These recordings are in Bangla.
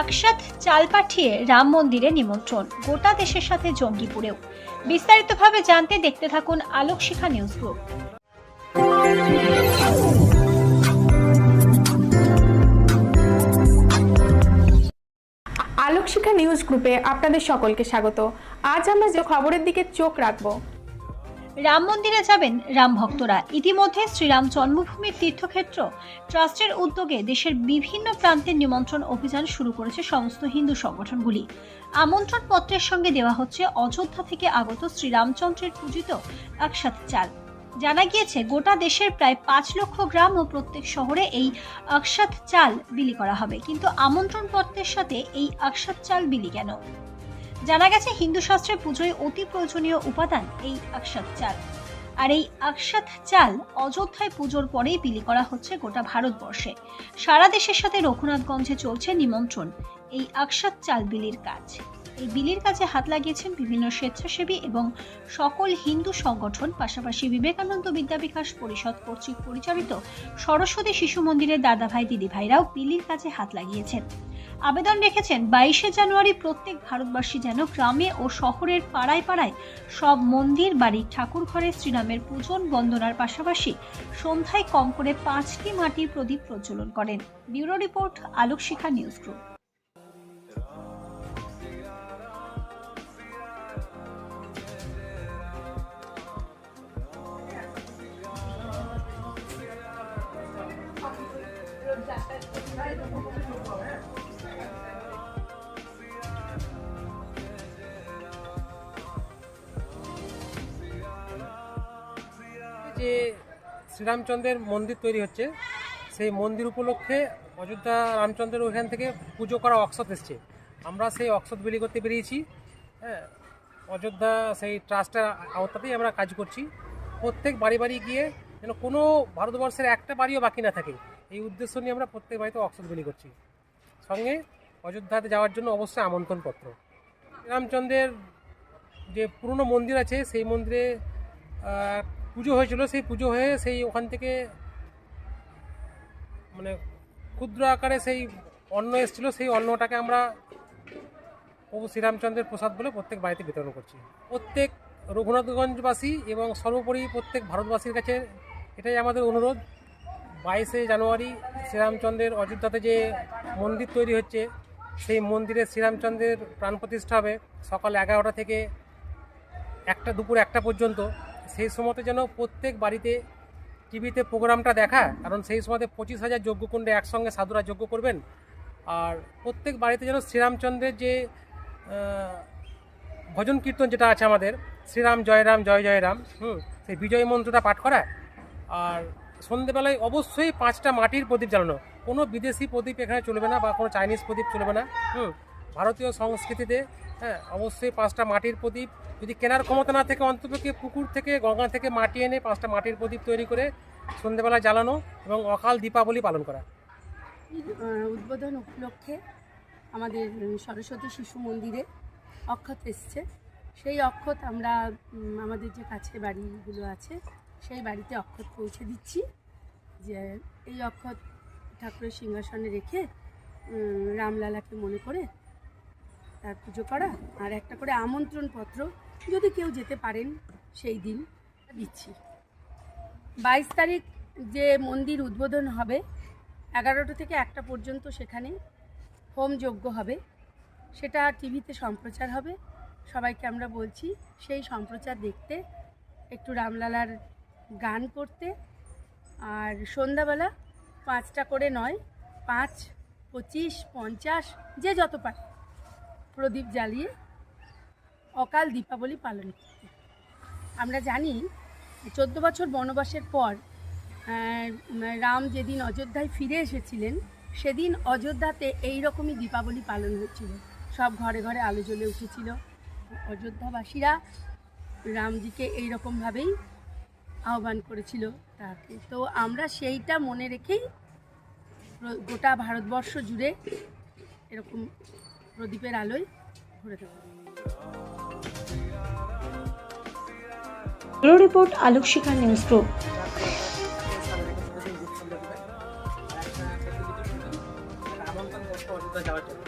আকসাত চাল পাঠিয়ে রাম মন্দিরে নিমন্ত্রণ। গোটা দেশের সাথে জঙ্গিপুরেও। বিস্তারিতভাবে জানতে দেখতে থাকুন Alok Shikha news group. Alokshikha news গ্রুপে আপনাদের সকলকে স্বাগত। আজ আমরা যে খবরের দিকে চোখ রাখব রাম মন্দিরে যাবেন রাম ভক্তরা। ইতিমধ্যে শ্রীরাম জন্মভূমির তীর্থক্ষেত্র ট্রাস্টের উদ্যোগে দেশের বিভিন্ন প্রান্তের নিমন্ত্রণ অভিযান শুরু করেছে সমস্ত হিন্দু সংগঠনগুলি। আমন্ত্রণ পত্রের সঙ্গে দেওয়া হচ্ছে অযোধ্যা থেকে আগত শ্রীরামচন্দ্রের পূজিত একসাথ চাল। জানা গিয়েছে, গোটা দেশের প্রায় পাঁচ লক্ষ গ্রাম ও প্রত্যেক শহরে এই আকসাত চাল বিলি করা হবে। কিন্তু আমন্ত্রণ পত্রের সাথে এই আকসাত চাল বিলি কেন? জানা গেছে হিন্দু শাস্ত্রে পুজোয় অতি প্রয়োজনীয় উপাদান এই আকসাত চাল। আর এই আকসাত চাল অযোধ্যায় পুজোর পরেই বিলি করা হচ্ছে গোটা ভারতবর্ষে। সারা দেশের সাথে রঘুনাথগঞ্জে চলছে নিমন্ত্রণ। এই আকসাত চাল বিলির কাজ। এই বিলির কাজে হাত লাগিয়েছেন বিভিন্ন স্বেচ্ছাসেবী এবং সকল হিন্দু সংগঠন, পাশাপাশি বিবেকানন্দ বিদ্যা বিকাশ পরিষদ কর্তৃক পরিচালিত সরস্বতী শিশু মন্দিরের দাদাভাই, দিদিভাইরাও বিলির কাজে হাত লাগিয়েছেন। আবেদন রেখেছেন, বাইশে জানুয়ারি প্রত্যেক ভারতবাসী যেন গ্রামে ও শহরের পাড়ায় পাড়ায় সব মন্দির, বাড়ি ঠাকুর ঘরে শ্রীরামের পূজন বন্দনার পাশাপাশি সন্ধ্যায় কম করে পাঁচটি মাটির প্রদীপ প্রজ্বলন করেন। Bureau report, Alokshikha news group. যে শ্রীরামচন্দ্রের মন্দির তৈরি হচ্ছে, সেই মন্দির উপলক্ষে অযোধ্যা রামচন্দ্রের ওখান থেকে পুজো করা অক্ষত এসছে। আমরা সেই অক্ষত বিলি করতে বেরিয়েছি। হ্যাঁ অযোধ্যা সেই ট্রাস্টের আওতাতেই আমরা কাজ করছি। প্রত্যেক বাড়ি বাড়ি গিয়ে যেন কোনো ভারতবর্ষের একটা বাড়িও বাকি না থাকে, এই উদ্দেশ্য নিয়ে আমরা প্রত্যেক বাড়িতে অক্ষত বিলি করছি। সঙ্গে অযোধ্যাতে যাওয়ার জন্য অবশ্যই আমন্ত্রণপত্র। রামচন্দ্রের যে পুরনো মন্দির আছে, সেই মন্দিরে পুজো হয়েছিল, সেই পুজো হয়ে সেই ওখান থেকে মানে ক্ষুদ্র আকারে সেই অন্ন এসেছিল, সেই অন্নটাকে আমরা প্রভু শ্রীরামচন্দ্রের প্রসাদ বলে প্রত্যেক বাড়িতে বিতরণ করছি। প্রত্যেক রঘুনাথগঞ্জবাসী এবং সর্বোপরি প্রত্যেক ভারতবাসীর কাছে এটাই আমাদের অনুরোধ। বাইশে জানুয়ারি শ্রীরামচন্দ্রের অযোধ্যাতে যে মন্দির তৈরি হচ্ছে, সেই মন্দিরে শ্রীরামচন্দ্রের প্রাণ প্রতিষ্ঠা হবে সকাল এগারোটা থেকে একটা দুপুর একটা পর্যন্ত। সেই সময়তে যেন প্রত্যেক বাড়িতে টিভিতে প্রোগ্রামটা দেখা কারণ সেই সময়তে পঁচিশ হাজার যজ্ঞকুণ্ডে একসঙ্গে সাধুরা যজ্ঞ করবেন। আর প্রত্যেক বাড়িতে যেন শ্রীরামচন্দ্রের যে ভজন কীর্তন যেটা আছে আমাদের, শ্রীরাম জয় রাম, জয় জয় রাম, হুম, সেই বিজয় মন্ত্রটা পাঠ করা আর সন্ধেবেলায় অবশ্যই পাঁচটা মাটির প্রদীপ জ্বালানো। কোনো বিদেশি প্রদীপ এখানে চলবে না বা কোনো চাইনিজ প্রদীপ চলবে না, হুম ভারতীয় সংস্কৃতিতে হ্যাঁ অবশ্যই পাঁচটা মাটির প্রদীপ। যদি কেনার ক্ষমতা না থেকে, অন্ততপক্ষে পুকুর থেকে, গঙ্গা থেকে মাটি এনে পাঁচটা মাটির প্রদীপ তৈরি করে সন্ধেবেলা জ্বালানো এবং অকাল দীপাবলি পালন করা। উদ্বোধন উপলক্ষে আমাদের সরস্বতী শিশু মন্দিরে অক্ষত এসছে। সেই অক্ষত আমরা আমাদের যে কাছে বাড়িগুলো আছে, সেই বাড়িতে অক্ষত পৌঁছে দিচ্ছি। যে এই অক্ষত ঠাকুরের সিংহাসনে রেখে রামলালাকে মনে করে তার পুজো করা আর একটা করে আমন্ত্রণ পত্র যদি কেউ যেতে পারেন সেই দিন দিচ্ছি। বাইশ তারিখ যে মন্দির উদ্বোধন হবে, এগারোটা থেকে একটা পর্যন্ত সেখানে হোম যজ্ঞ হবে। সেটা টিভিতে সম্প্রচার হবে। সবাইকে আমরা বলছি, সেই সম্প্রচার দেখতে, একটু রামলালার গান করতে। আর সন্ধ্যাবেলা পাঁচটা করে নয়, পাঁচ, পঁচিশ, পঞ্চাশ, যে যত পারে। প্রদীপ জ্বালিয়ে অকাল দীপাবলি পালন করতে। আমরা জানি চোদ্দ বছর বনবাসের পর রাম যেদিন অযোধ্যায় ফিরে এসেছিলেন, সেদিন অযোধ্যাতে এই রকমই দীপাবলি পালন হচ্ছিল। সব ঘরে ঘরে আলো জ্বলে উঠেছিল। অযোধ্যাবাসীরা রামজিকে এই রকমভাবেই আহ্বান করেছিল তাকে। তো আমরা সেইটা মনে রেখেই গোটা ভারতবর্ষ জুড়ে এরকম প্রদীপের আলোয় ঘুরে থাকব bureau report Alok Shikha news group যাওয়ার হবে।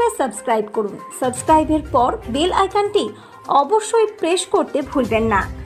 সাবস্ক্রাইব করুন। সাবস্ক্রাইবের পর বেল আইকনটি অবশ্যই প্রেস করতে ভুলবেন না।